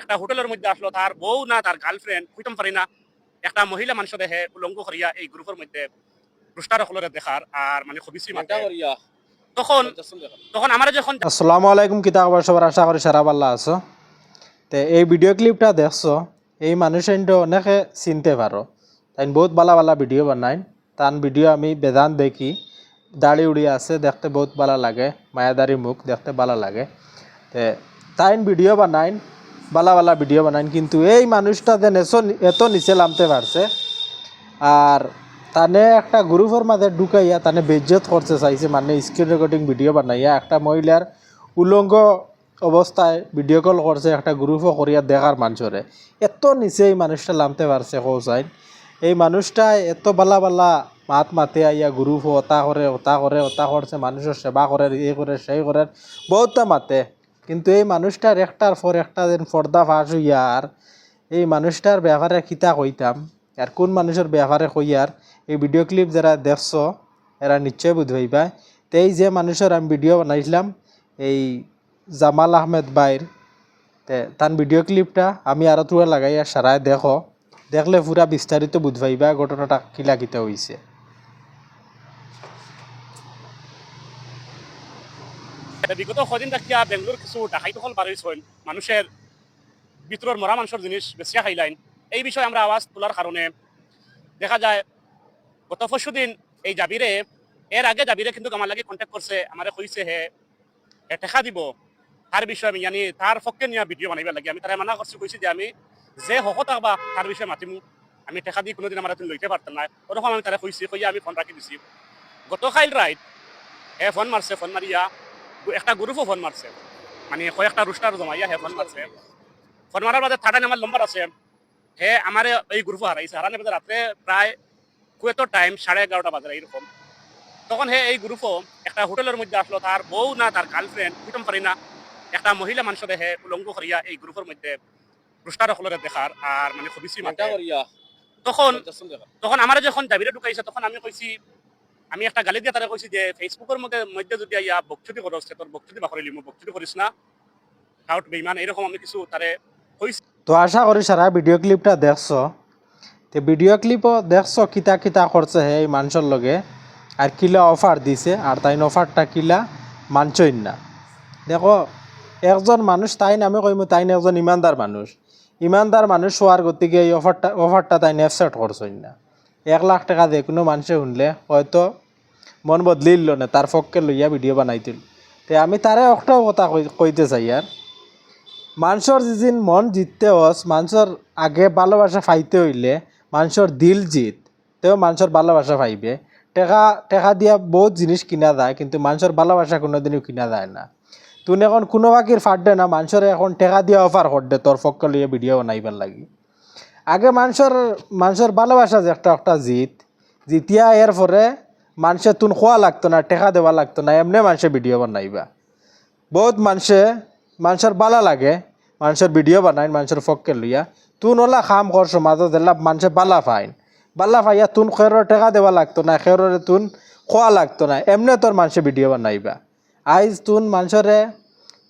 একটা হোটেলের মধ্যে আসলো তার বউ না তার গার্লফ্রেন্ড হইতাম পারি না। একটা মহিলা মানুষ দেহে উলঙ্গ করিয়া এই গ্রুপের মধ্যে রুস্টার সকলের দেখার আর মানে খবিসি মাতে তখন তখন আমার যখন আসসালামু আলাইকুম কিতা খবর সবার আশা করি সারা পাল্লা আছো। তে এই ভিডিও ক্লিপটা দেখছ এই মানুষেনটো অনেকে চিনতে পারো। তাই বহুত ভালো ভালো ভিডিও বানায় তান ভিডিও আমি বেদান দেখি। দাড়ি উড়ি আছে দেখতে বহুত ভালো লাগে। মায়াদারি মুখ দেখতে ভালো লাগে। তে তাইন ভিডিও বানাইন ভালো ভালো ভিডিও বানাইন, কিন্তু এই মানুষটা এসো- এত নিচে নামতে পারছে, আর তানে একটা গ্রুপের মাঝে ঢুকাইয়া তানে বেজ্জত করতে চাইছে মানে স্ক্রিন রেকর্ডিং ভিডিও বানাইয়া। একটা মহিলার উলঙ্গ অবস্থায় ভিডিও কল করছে একটা গ্রুপও করিয়া দেখার মানুষরে এত নিচে এই মানুষটা নামতে পারছে কৌসাইন এই মানুষটা এত বালা বালা মাত মাতে আইয়া গ্রুপ ওতা করে ওতা করে ওতা করছে মানুষের সেবা করে এ করে সেই করে বহুতটা মাতে। কিন্তু এই মানুষটার একটার পর একটা দিন পর্দা ফাঁস হইয়া আর এই মানুষটার ব্যাপারে কিতা কইতাম। আর কোন মানুষের ব্যাপারে কইয়ার এই ভিডিও ক্লিপ যারা দেখছ, এরা নিশ্চয় বুঝবাইবা তো এই যে মানুষের আমি ভিডিও বানাইছিলাম, এই জামাল আহমেদ বাইর তে তার ভিডিও ক্লিপটা আমি আরও তুয়া লাগাইয়া সারায় দেখো। দেখলে পুরা বিস্তারিত বুঝবাইবা ঘটনাটা কিলা কিতা হইছে। বিগত কদিন দেখিয়া বেঙ্গলোর কিছু ডাকাই দখল বার হয়েছেন মানুষের ভিতরের মরা মানুষের জিনিস বেশিয়া খাইলাইন এই বিষয়ে আমরা আওয়াজ তোলার কারণে দেখা যায়, গত পরশু দিন এই জাবিরে এর আগে জাবিরে কিন্তু আমার লাগে কন্ট্যাক্ট করছে আমারে কইছে হে এ টেকা দিব। তার বিষয়ে আমি জানি তার পক্ষে নিয়ে ভিডিও বানাইবার লাগে। আমি তারা মানা করছি কইছি যে আমি যে হক থাকবা তার বিষয়ে মাতিমু। আমি টেকা দিয়ে কোনোদিন আমার তুমি লইতে পারতাম না ওরকম আমি তারা কইছি কইয়া আমি ফোন রাখি দিছি। গতকাল রাইট এ ফোন মারছে ফোন মারিয়া একটা গ্রুপও ফোন মারছে। মানে কয়েকটা রুস্টার জমাইয়া হে ফোন মারছে। ফোন মারার বাদে থার্ড আমার নম্বর আছে। হে আমার এই গ্রুপও হারাইছে হারানোর বাদে রাত্রে প্রায় কুয়েতো টাইম সাড়ে এগারোটা বাজে এইরকম। তখন হে এই গ্রুপও একটা হোটেলের মধ্যে আসলো। তার বউ না তার গার্লফ্রেন্ড হইতাম পারি না একটা মহিলা মানুষ দেহে উলঙ্গ করিয়া এই গ্রুপের মধ্যে রুস্টার সকলের দেখার আর মানে মাতে তখন তখন আমার যখন জাবিরে ঢুকাইছে তখন আমি কইছি আমি একটা গালি দিয়ে তারা কইছি যে ফেসবুকের মধ্যে মধ্যে যদি ইয়া বকচুতি করস তোর বকচুতি বাকরি লিমু বকচুতি করিস না। কাউট বেইমান এরকম আমি কিছু তারে কইছি। তো আশা করি সারা ভিডিও ক্লিপটা দেখছ। তো ভিডিও ক্লিপও দেখছ, কিতা কিতা করছে হে এই মানুষের লগে। আর কিলা অফার দিছে, আর তাই অফারটা কিলা মানছই না। দেখো, একজন মানুষ তাই নামে কইমু, তাই একজন ইমানদার মানুষ। ইমানদার মানুষ হওয়ার গতিকে এই অফারটা অফারটা তাই অ্যাকসেপ্ট করছই না। এক লাখ টাকা দিয়ে কোনো মানুষে শুনলে হয়তো মন বদলি বদলিল না, তার পক্ষে লইয়া ভিডিও বানাইছিল। তে আমি তারে একটাও কথা কই- কইতে চাই আর। মানুষের যেদিন মন জিততে হস, মানুষের আগে ভালোবাসা পাইতে হইলে মানুষের দিল জিত। তেও মানুষের ভালোবাসা পাইবে। টেকা টেকা দিয়া বহুত জিনিস কিনা যায়, কিন্তু মানুষের ভালোবাসা কোনোদিনও কিনা যায় না। তুই এখন কোনো বাকির ফাটে না, মানুষের এখন টেকা দিয়া অফার করদে তোর পক্ষ লইয়া ভিডিও বানাইবার লাগি। আগে মানুষের মানুষের ভালোবাসা যে একটা একটা জিত, জিতিয়া এর পরে মানুষের তুন খোয়া লাগতো না, টেকা দেওয়া লাগতো না, এমনি মানুষে ভিডিও বানাইবা। বহুত মানুষে, মানুষের বালা লাগে, মানুষের ভিডিও বানায় মানুষের ফককে লইয়া। তুন ওলা খাম কর সমাজত এলা মানুষে বালা ফাইন বালা ফাইয়া তুন খেৰৰ টেকা দেওয়া লাগতো না খেররে তুন খোয়া লাগতো না, এমনি তোর মানুষে ভিডিও বানাইবা। আইজ তুন মানুষরে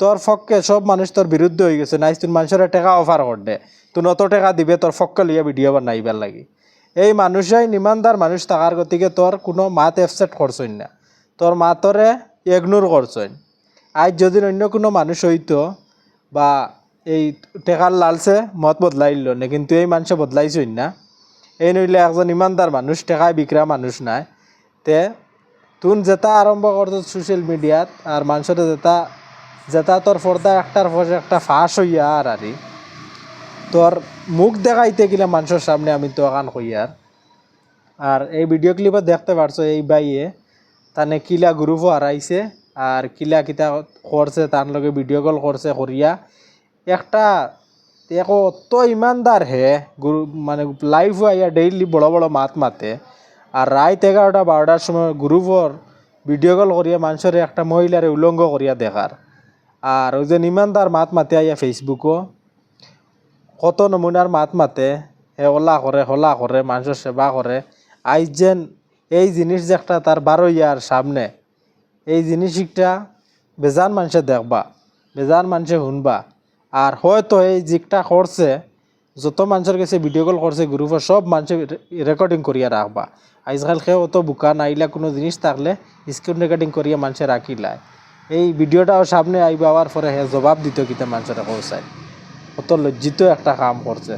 তোর ফককে সব মানুষ তোর বিরুদ্ধে হয়ে গেছে। আইজ তুন মানুষের টেকা অফার কর দে তুন অত টেকা দিবে, তোর ফককে লইয়া ভিডিও বানাইবার লাগি। এই মানুষই নিমানদার মানুষ থাকার গতিকে তোর কোনো মাত এফসেট করছই না। তোর মাতরে ইগনোর করছই আজ যদি অন্য কোনো মানুষ হইতো বা এই টেকার লালছে, মত বদলাইল না, কিন্তু এই মানুষে বদলাইছই না। এই নইলে একজন ইমানদার মানুষ, টেকায় বিক্রা মানুষ নাই। তে তুন যেটা আরম্ভ করত সোশ্যাল মিডিয়াত আর মানুষের যেটা যেটা তোর পর্দা একটার পর একটা ফাঁস হইয়া আর আরি। তোর মুখ দেখাইতে গেলে মানুষের সামনে আমি তো কান হইয়ার আর। এই ভিডিও ক্লিপে দেখতে পারছ এই বাইয়ে তানে কিলা গ্রুপও হারাইছে আর কিলা কিতা করছে, তার লগে ভিডিও কল করছে করিয়া। একটা দেখো, অত ইমানদার হে গুরু মানে লাইভ আইয়া ডেইলি বড় বড় মাত মাতে। আর রাত এগারোটা বারোটার সময় গ্রুপর ভিডিও কল করিয়া মানুষের একটা মহিলারে উলঙ্গ করিয়া দেখার। আর ওই যে ইমানদার মাত মাতে আইয়া ফেসবুকও কত নমুনার মাত মাতে হে ওলা করে হলা করে, মানুষের সেবা করে। আইজ যেন এই জিনিস যে একটা তার বারো ইয়ার সামনে, এই জিনিসটা বেজান মানুষে দেখবা, বেজান মানুষে শুনবা। আর হয়তো এই জিকটা করছে, যত মানুষের কাছে ভিডিও কল করছে গ্রুপে সব মানুষ রেকর্ডিং করিয়া রাখবা। আজকাল খেয়ে অত বুকা নাইলা কোনো জিনিস থাকলে স্ক্রিন রেকর্ডিং করিয়া মানুষে রাখিলায়। এই ভিডিওটাও সামনে আইবা আবার পরে হে জবাব দিত কিতা মানুষের কৌশায় অত লজ্জিত একটা কাম করছে